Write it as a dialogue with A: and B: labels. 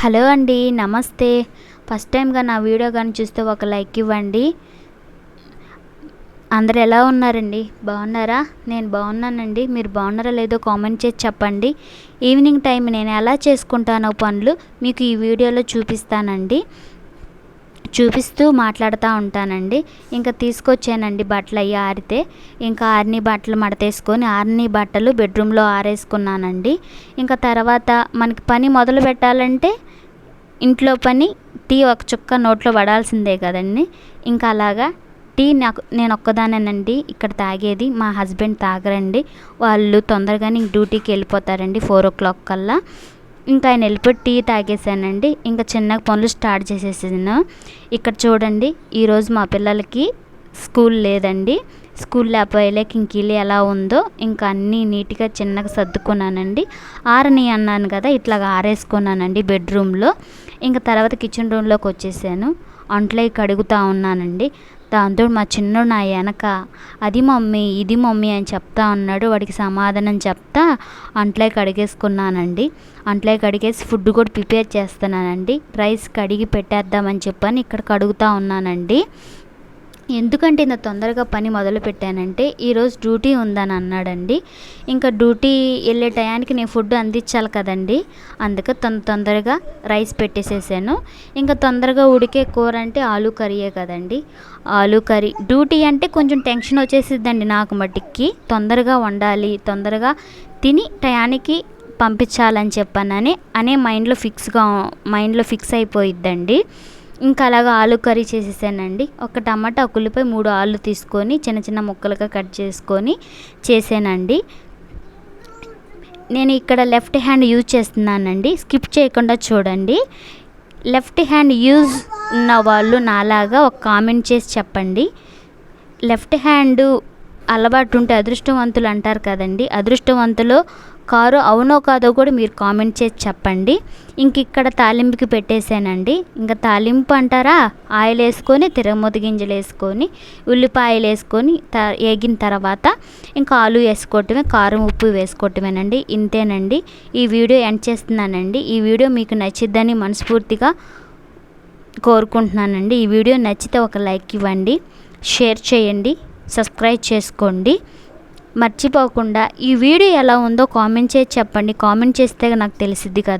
A: Hello అండి నమస్తే. First టైంగా నా వీడియో కానీ చూస్తే ఒక లైక్ ఇవ్వండి. అందరు ఎలా ఉన్నారండి? బాగున్నారా? నేను బాగున్నానండి. మీరు బాగున్నారా లేదో కామెంట్ చేసి చెప్పండి. ఈవినింగ్ టైం నేను ఎలా చేసుకుంటానో పనులు మీకు ఈ వీడియోలో చూపిస్తానండి. చూపిస్తూ మాట్లాడుతూ ఉంటానండి. ఇంకా తీసుకొచ్చానండి బట్టలు అవి ఆరితే. ఇంకా ఆరిని బట్టలు మడతేసుకొని ఆరిని బట్టలు బెడ్రూమ్లో ఆరేసుకున్నానండి. ఇంకా తర్వాత మనకి పని మొదలు పెట్టాలంటే ఇంట్లో పని టీ ఒక చుక్క నోట్లో పడాల్సిందే కదండి. ఇంకా అలాగా టీ నాకు నేను ఒక్కదానేనండి ఇక్కడ తాగేది మా హస్బెండ్ తాగరండి. వాళ్ళు తొందరగానే డ్యూటీకి వెళ్ళిపోతారండి ఫోర్ ఓ క్లాక్ కల్లా. ఇంకా ఆయన వెళ్ళిపోయి టీ తాగేసానండి ఇంకా చిన్నగా పనులు స్టార్ట్ చేసేసాను. ఇక్కడ చూడండి ఈరోజు మా పిల్లలకి స్కూల్ లేదండి. స్కూల్ లేకపోయేలేక ఇంక ఇల్లు ఎలా ఉందో ఇంకా అన్నీ నీట్గా చిన్నగా సర్దుకున్నానండి. ఆరని అన్నాను కదా ఇట్లా ఆరేసుకున్నానండి బెడ్రూమ్లో. ఇంకా తర్వాత కిచెన్ రూమ్లోకి వచ్చేసాను. అంట్లే కడుగుతూ ఉన్నానండి. దాంతో మా చిన్నోడు నా వెనక అది మమ్మీ ఇది మమ్మీ అని చెప్తా ఉన్నాడు వాడికి సమాధానం చెప్తా అంట్లే కడిగేసుకున్నానండి అంట్లే కడిగేసి ఫుడ్ కూడా ప్రిపేర్ చేస్తున్నానండి. రైస్ కడిగి పెట్టేద్దామని చెప్పని ఇక్కడ కడుగుతా ఉన్నానండి. ఎందుకంటే ఇంత తొందరగా పని మొదలు పెట్టానంటే ఈరోజు డ్యూటీ ఉందని అన్నాడండి. ఇంకా డ్యూటీ వెళ్ళే టయానికి నేను ఫుడ్ అందించాలి కదండి. అందుకే తొంద తొందరగా రైస్ పెట్టేసేసాను. ఇంకా తొందరగా ఉడికే కూర అంటే ఆలు కర్రీయే కదండి. ఆలు కర్రీ డ్యూటీ అంటే కొంచెం టెన్షన్ వచ్చేసిద్దండి నాకు మట్టికి. తొందరగా వండాలి తొందరగా తిని టయానికి పంపించాలని చెప్పానని అనే మైండ్లో ఫిక్స్గా మైండ్లో ఫిక్స్ అయిపోయిద్దండి. ఇంకా అలాగా ఆలు కర్రీ చేసేసానండి. ఒక టమాటా ఒక ఉల్లిపాయ మూడు ఆలు తీసుకొని చిన్న చిన్న ముక్కలుగా కట్ చేసుకొని చేసానండి. నేను ఇక్కడ లెఫ్ట్ హ్యాండ్ యూజ్ చేస్తున్నానండి. స్కిప్ చేయకుండా చూడండి. లెఫ్ట్ హ్యాండ్ యూజ్ ఉన్న వాళ్ళు నాలాగా ఒక కామెంట్ చేసి చెప్పండి. లెఫ్ట్ హ్యాండ్ అలవాటు ఉంటే అదృష్టవంతులు అంటారు కదండి. అదృష్టవంతులు కారు అవునో కాదో కూడా మీరు కామెంట్ చేసి చెప్పండి. ఇంక ఇక్కడ తాలింపుకి పెట్టేశానండి. ఇంకా తాలింపు అంటారా? ఆయిల్ వేసుకొని తిరగమూత గింజలు వేసుకొని ఉల్లిపాయలు వేసుకొని త వేగిన తర్వాత ఇంకా ఆలు వేసుకోవటమే కారం ఉప్పు వేసుకోవటమేనండి. ఇంతేనండి. ఈ వీడియో ఎండ్ చేస్తున్నానండి. ఈ వీడియో మీకు నచ్చిద్దని మనస్ఫూర్తిగా కోరుకుంటున్నానండి. ఈ వీడియో నచ్చితే ఒక లైక్ ఇవ్వండి. షేర్ చేయండి. సబ్స్క్రైబ్ చేసుకోండి. మర్చిపోకుండా ఈ వీడియో ఎలా ఉందో కామెంట్ చేసి చెప్పండి. కామెంట్ చేస్తే నాకు తెలిసిద్ది కదా.